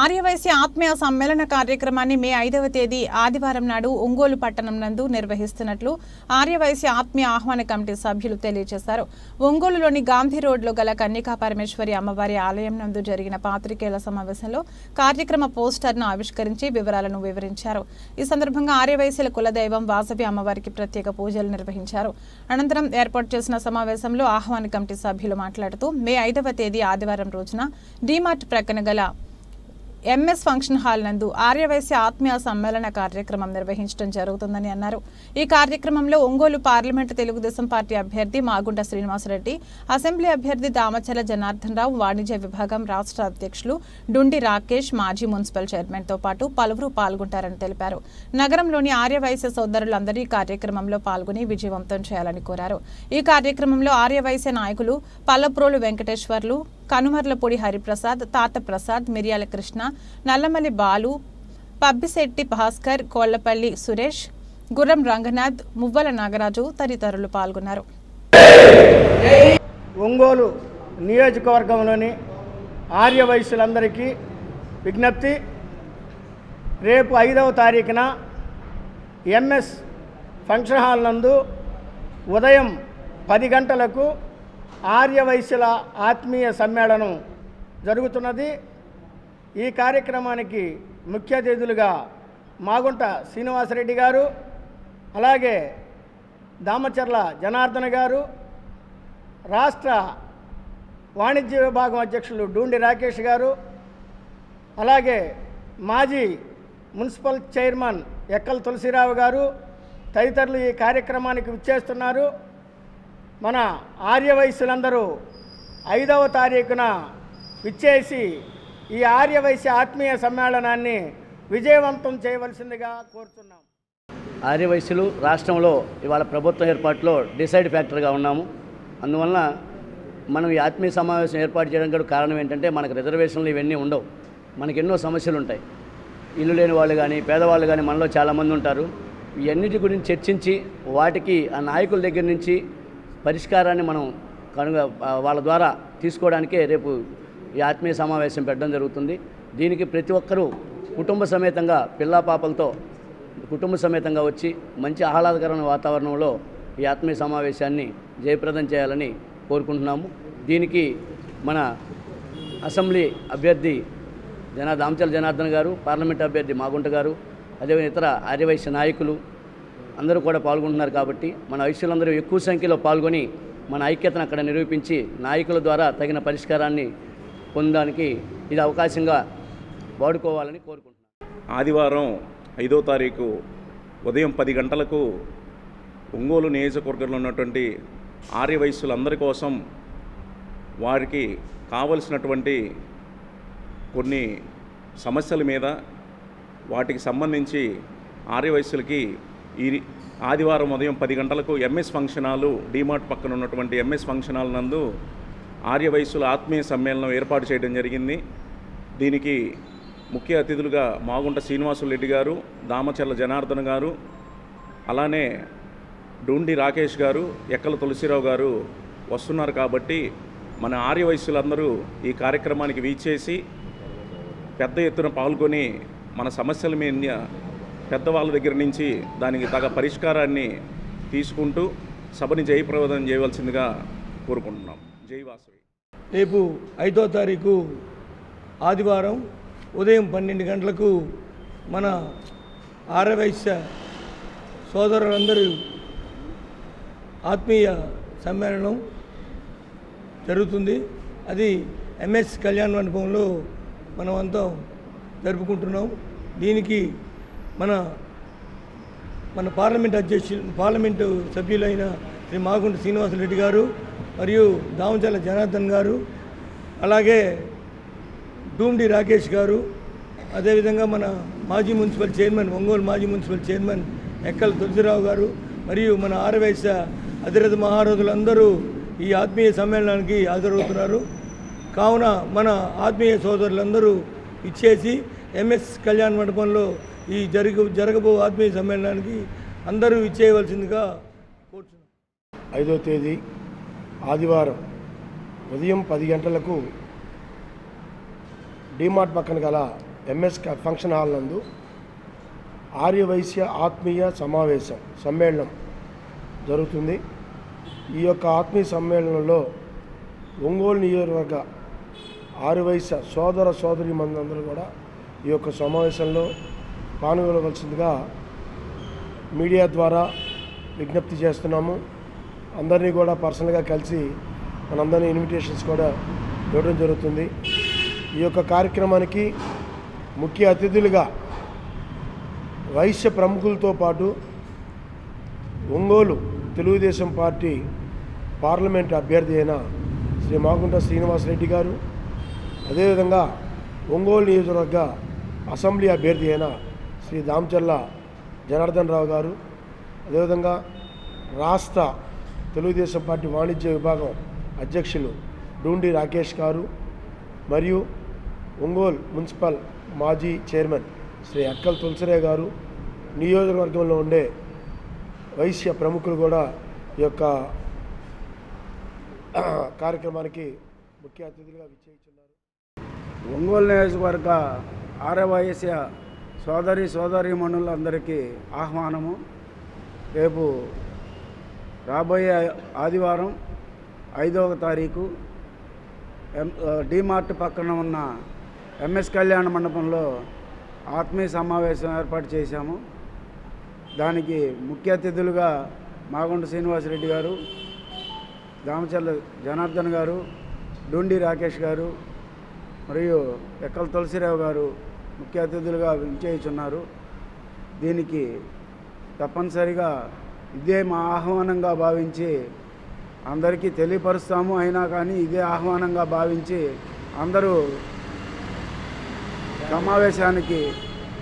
ఆర్యవైశ్య ఆత్మీయ సమ్మేళన కార్యక్రమాన్ని మే ఐదవ తేదీ ఆదివారం నాడు ఒంగోలు పట్టణం నందు నిర్వహిస్తున్నట్లు ఆర్యవైశ్య ఆత్మీయ ఆహ్వాన కమిటీ సభ్యులు తెలియజేశారు. ఒంగోలులోని గాంధీ రోడ్లో గల కన్నికా పరమేశ్వరి అమ్మవారి ఆలయం నందు జరిగిన పాత్రికేయుల సమావేశంలో కార్యక్రమ పోస్టర్ను ఆవిష్కరించి వివరాలను వివరించారు. ఈ సందర్భంగా ఆర్యవైశ్యుల కులదైవం వాసవి అమ్మవారికి ప్రత్యేక పూజలు నిర్వహించారు. అనంతరం ఏర్పాటు చేసిన సమావేశంలో ఆహ్వాన కమిటీ సభ్యులు మాట్లాడుతూ మే ఐదవ తేదీ ఆదివారం రోజున డీమార్ట్ ప్రక్కన గల ఎంఎస్ ఫంక్షన్ హాల్ నందు ఆర్యవైశ్య ఆత్మీయ సమ్మేళన కార్యక్రమం నిర్వహించడం జరుగుతుందని అన్నారు. ఈ కార్యక్రమంలో ఒంగోలు పార్లమెంటు తెలుగుదేశం పార్టీ అభ్యర్థి మాగుంట శ్రీనివాసరెడ్డి అసెంబ్లీ అభ్యర్థి దామచల జనార్దన్ రావు వాణిజ్య విభాగం రాష్ట్ర అధ్యక్షులు డుండి రాకేష్ మాజీ మున్సిపల్ చైర్మన్తో పాటు పలువురు పాల్గొంటారని తెలిపారు. నగరంలోని ఆర్యవైశ్య సోదరులందరూ ఈ కార్యక్రమంలో పాల్గొని విజయవంతం చేయాలని కోరారు. ఈ కార్యక్రమంలో ఆర్యవైశ్య నాయకులు పల్లప్రోలు వెంకటేశ్వర్లు కనుమర్లపూడి హరిప్రసాద్ తాత ప్రసాద్ మిర్యాల కృష్ణ నల్లమల్లి బాలు పబ్బిశెట్టి భాస్కర్ కోళ్ళపల్లి సురేష్ గుర్రం రంగనాథ్ మువ్వల నాగరాజు తదితరులు పాల్గొన్నారు. ఒంగోలు నియోజకవర్గంలోని ఆర్య వయసులందరికీ విజ్ఞప్తి రేపు ఐదవ తారీఖున ఎంఎస్ ఫంక్షన్ హాల్ నందు ఉదయం పది గంటలకు ఆర్యవైశ్యుల ఆత్మీయ సమ్మేళనం జరుగుతున్నది. ఈ కార్యక్రమానికి ముఖ్య అతిథులుగా మాగుంట శ్రీనివాసరెడ్డి గారు అలాగే దామచర్ల జనార్దన గారు రాష్ట్ర వాణిజ్య విభాగం అధ్యక్షులు డూండి రాకేష్ గారు అలాగే మాజీ మున్సిపల్ చైర్మన్ ఎక్కల్ తులసిరావు గారు తదితరులు ఈ కార్యక్రమానికి విచ్చేస్తున్నారు. మన ఆర్యవయస్సులందరూ ఐదవ తారీఖున విచ్చేసి ఈ ఆర్య ఆత్మీయ సమ్మేళనాన్ని విజయవంతం చేయవలసిందిగా కోరుతున్నాం ఆర్యవైశ్యులు రాష్ట్రంలో ఇవాళ ప్రభుత్వ ఏర్పాటులో డిసైడ్ ఫ్యాక్టర్గా ఉన్నాము. అందువలన మనం ఈ ఆత్మీయ సమావేశం ఏర్పాటు చేయడం కూడా కారణం ఏంటంటే మనకు రిజర్వేషన్లు ఇవన్నీ ఉండవు. మనకి ఎన్నో సమస్యలు ఉంటాయి. ఇల్లు లేని వాళ్ళు కానీ పేదవాళ్ళు కానీ మనలో చాలామంది ఉంటారు. ఇవన్నిటి గురించి చర్చించి వాటికి ఆ నాయకుల దగ్గర నుంచి పరిష్కారాన్ని మనం కనుగ వాళ్ళ ద్వారా తీసుకోవడానికే రేపు ఈ ఆత్మీయ సమావేశం పెట్టడం జరుగుతుంది. దీనికి ప్రతి ఒక్కరూ కుటుంబ సమేతంగా పిల్లా పాపలతో కుటుంబ సమేతంగా వచ్చి మంచి ఆహ్లాదకరమైన వాతావరణంలో ఈ ఆత్మీయ సమావేశాన్ని జయప్రదం చేయాలని కోరుకుంటున్నాము. దీనికి మన అసెంబ్లీ అభ్యర్థి జనా దామచల జనార్దన్ గారు పార్లమెంట్ అభ్యర్థి మాగుంట గారు అదేవిధంగా ఇతర ఆర్యవైశ్య నాయకులు అందరూ కూడా పాల్గొంటున్నారు కాబట్టి మన వైశ్యులందరూ ఎక్కువ సంఖ్యలో పాల్గొని మన ఐక్యతను అక్కడ నిరూపించి నాయకుల ద్వారా తగిన పరిష్కారాన్ని పొందడానికి ఇది అవకాశంగా వాడుకోవాలని కోరుకుంటున్నాను. ఆదివారం ఐదో తారీఖు ఉదయం పది గంటలకు ఒంగోలు నియోజకవర్గంలో ఉన్నటువంటి ఆర్య వయస్సులందరి కోసం వారికి కావలసినటువంటి కొన్ని సమస్యల మీద వాటికి సంబంధించి ఆర్య వయస్సులకి ఈ ఆదివారం ఉదయం పది గంటలకు ఎంఎస్ ఫంక్షన్ హాలు డీమార్ట్ పక్కన ఉన్నటువంటి ఎంఎస్ ఫంక్షన్ హాల్ నందు ఆర్యవయస్సుల ఆత్మీయ సమ్మేళనం ఏర్పాటు చేయడం జరిగింది. దీనికి ముఖ్య అతిథులుగా మాగుంట శ్రీనివాసులరెడ్డి గారు దామచర్ల జనార్దన్ గారు అలానే డూండి రాకేష్ గారు ఎక్కల తులసిరావు గారు వస్తున్నారు కాబట్టి మన ఆర్యవయస్సులందరూ ఈ కార్యక్రమానికి వీచేసి పెద్ద ఎత్తున పాల్గొని మన సమస్యల మీద పెద్దవాళ్ళ దగ్గర నుంచి దానికి తగ పరిష్కారాన్ని తీసుకుంటూ సభని జయప్రవదం చేయవలసిందిగా కోరుకుంటున్నాం. జై వాసవి. రేపు ఐదో తారీఖు ఆదివారం ఉదయం పన్నెండు గంటలకు మన ఆరవైశ్య సోదరులందరూ ఆత్మీయ సమ్మేళనం జరుగుతుంది. అది ఎంఎస్ కళ్యాణ మండపంలో మనం అంతా జరుపుకుంటున్నాం. దీనికి మన మన పార్లమెంట్ అధ్యక్షులు పార్లమెంటు సభ్యులైన శ్రీ మాగుంట శ్రీనివాసరెడ్డి గారు మరియు దామచల జనార్దన్ గారు అలాగే డూమ్డి రాకేష్ గారు అదేవిధంగా మన మాజీ మున్సిపల్ చైర్మన్ ఒంగోలు మాజీ మున్సిపల్ చైర్మన్ ఎక్కల తులసిరావు గారు మరియు మన ఆరవైశ్య అధిరథ మహారథులందరూ ఈ ఆత్మీయ సమ్మేళనానికి హాజరవుతున్నారు. కావున మన ఆత్మీయ సోదరులందరూ ఇచ్చేసి ఎంఎస్ కళ్యాణ మండపంలో ఈ జరుగు జరగబో ఆత్మీయ సమ్మేళనానికి అందరూ ఇచ్చేయవలసిందిగా ఐదో తేదీ ఆదివారం ఉదయం పది గంటలకు డిమార్ట్ పక్కన గల ఎంఎస్ ఫంక్షన్ హాల్ నందు ఆర్యవైశ్య ఆత్మీయ సమావేశం సమ్మేళనం జరుగుతుంది. ఈ యొక్క ఆత్మీయ సమ్మేళనంలో ఒంగోలు నియోజకవర్గ ఆర్యవైశ్య సోదర సోదరి మందందరూ కూడా ఈ యొక్క సమావేశంలో పాల్గొనవలసిందిగా మీడియా ద్వారా విజ్ఞప్తి చేస్తున్నాము. అందరినీ కూడా పర్సనల్గా కలిసి మనందరినీ ఇన్విటేషన్స్ కూడా ఇవ్వడం జరుగుతుంది. ఈ యొక్క కార్యక్రమానికి ముఖ్య అతిథులుగా వైశ్య ప్రముఖులతో పాటు ఒంగోలు తెలుగుదేశం పార్టీ పార్లమెంట్ అభ్యర్థి అయిన శ్రీ మాగుంట శ్రీనివాసరెడ్డి గారు అదేవిధంగా ఒంగోలు నియోజకవర్గ అసెంబ్లీ అభ్యర్థి అయిన శ్రీ దామచర్ల జనార్దన్ రావు గారు. అదేవిధంగా రాష్ట్ర తెలుగుదేశం పార్టీ వాణిజ్య విభాగం అధ్యక్షులు డూండి రాకేష్ గారు మరియు ఒంగోలు మున్సిపల్ మాజీ చైర్మన్ శ్రీ అక్కల్ తులసిరే గారు. నియోజకవర్గంలో ఉండే వైశ్య ప్రముఖులు కూడా ఈ యొక్క కార్యక్రమానికి ముఖ్య అతిథులుగా విచ్చేస్తున్నారు ఒంగోలు నియోజకవర్గ ఆరవయస్య సోదరి సోదరీమణులందరికీ ఆహ్వానము. రేపు రాబోయే ఆదివారం ఐదవ తారీఖు ఎం డిమార్ట్ పక్కన ఉన్న ఎంఎస్ కళ్యాణ మండపంలో ఆత్మీయ సమావేశం ఏర్పాటు చేశాము. దానికి ముఖ్య అతిథులుగా మాగుంట శ్రీనివాసరెడ్డి గారు దామచర్ల జనార్దన్ గారు డూండి రాకేష్ గారు మరియు ఎక్కల తులసిరావు గారు ముఖ్య అతిథులుగా వించేయుచున్నారు దీనికి తప్పనిసరిగా ఇదే మా ఆహ్వానంగా భావించి అందరికీ తెలియపరుస్తాము. అయినా కానీ ఇదే ఆహ్వానంగా భావించి అందరూ సమావేశానికి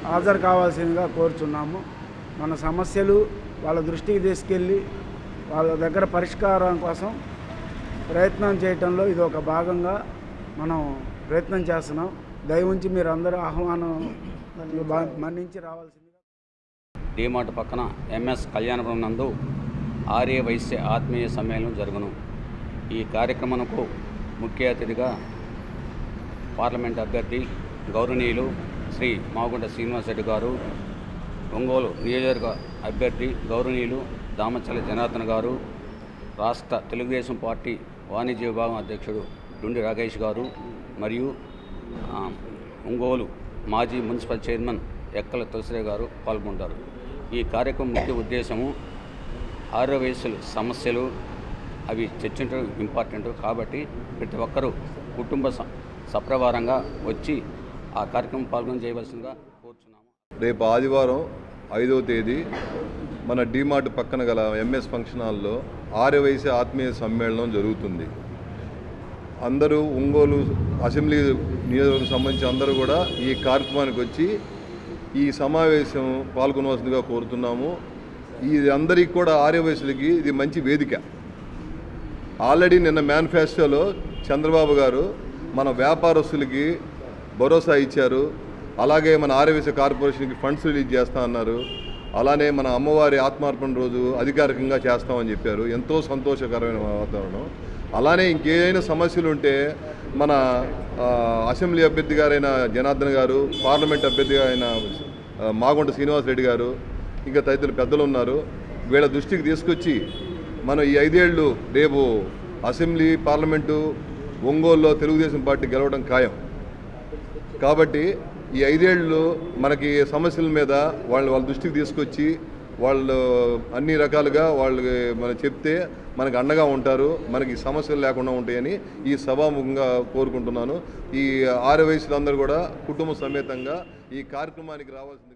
హాజరు కావాల్సిందిగా కోరుచున్నాము. మన సమస్యలు వాళ్ళ దృష్టికి తీసుకెళ్ళి వాళ్ళ దగ్గర పరిష్కారం కోసం ప్రయత్నం చేయటంలో ఇది ఒక భాగంగా మనం ప్రయత్నం చేస్తున్నాం. దయవుంచి మీరు అందరూ ఆహ్వానం మన్నించి రావాల్సిందిగా. డీమార్ట్ పక్కన ఎంఎస్ కళ్యాణపురం నందు ఆర్య వైశ్య ఆత్మీయ సమ్మేళనం జరుగును. ఈ కార్యక్రమంకు ముఖ్య అతిథిగా పార్లమెంట్ అభ్యర్థి గౌరవనీయులు శ్రీ మాగుంట శ్రీనివాసరెడ్డి గారు ఒంగోలు నియోజకవర్గ అభ్యర్థి గౌరవనీయులు దామచల జనార్దన్ గారు రాష్ట్ర తెలుగుదేశం పార్టీ వాణిజ్య విభాగం అధ్యక్షుడు డుండి రాకేష్ గారు మరియు ఒంగోలు మాజీ మున్సిపల్ చైర్మన్ ఎక్కల తులసిరే గారు పాల్గొంటారు. ఈ కార్యక్రమం ముఖ్య ఉద్దేశము ఆరో వయసులు సమస్యలు అవి చర్చించడం ఇంపార్టెంట్. కాబట్టి ప్రతి ఒక్కరూ కుటుంబ స- సప్రవారంగా వచ్చి ఆ కార్యక్రమం పాల్గొని చేయవలసిందిగా కోరుచున్నాము. రేపు ఆదివారం ఐదవ తేదీ మన డీమార్ట్ పక్కన గల ఎంఎస్ ఫంక్షన్ హాల్లో ఆర్యవైశ్య ఆత్మీయ సమ్మేళనం జరుగుతుంది. అందరూ ఒంగోలు అసెంబ్లీ నియోజకవర్గం సంబంధించి అందరూ కూడా ఈ కార్యక్రమానికి వచ్చి ఈ సమావేశం పాల్గొనవలసిందిగా కోరుతున్నాము. ఇది అందరికీ కూడా ఆర్యవయసులకి ఇది మంచి వేదిక. ఆల్రెడీ నిన్న మేనిఫెస్టోలో చంద్రబాబు గారు మన వ్యాపారస్తులకి భరోసా ఇచ్చారు. అలాగే మన ఆర్యవేశ కార్పొరేషన్కి ఫండ్స్ రిలీజ్ చేస్తా అన్నారు. అలానే మన అమ్మవారి ఆత్మార్పణ రోజు అధికారికంగా చేస్తామని చెప్పారు. ఎంతో సంతోషకరమైన వాతావరణం. అలానే ఇంకేదైనా సమస్యలు ఉంటే మన అసెంబ్లీ అభ్యర్థి గారైన జనార్దన్ గారు పార్లమెంట్ అభ్యర్థిగా అయిన మాగుంట శ్రీనివాసరెడ్డి గారు ఇంకా తదితర పెద్దలు ఉన్నారు. వీళ్ళ దృష్టికి తీసుకొచ్చి మనం ఈ ఐదేళ్ళు రేపు అసెంబ్లీ పార్లమెంటు ఒంగోలులో తెలుగుదేశం పార్టీ గెలవడం ఖాయం. కాబట్టి ఈ ఐదేళ్ళు మనకి సమస్యల మీద వాళ్ళు వాళ్ళ దృష్టికి తీసుకొచ్చి వాళ్ళు అన్ని రకాలుగా వాళ్ళకి మనం చెప్తే మనకు అండగా ఉంటారు మనకి సమస్యలు లేకుండా ఉంటాయని ఈ సభాముఖంగా కోరుకుంటున్నాను. ఈ ఆరు వయసులందరూ కూడా కుటుంబ సమేతంగా ఈ కార్యక్రమానికి రావాల్సిన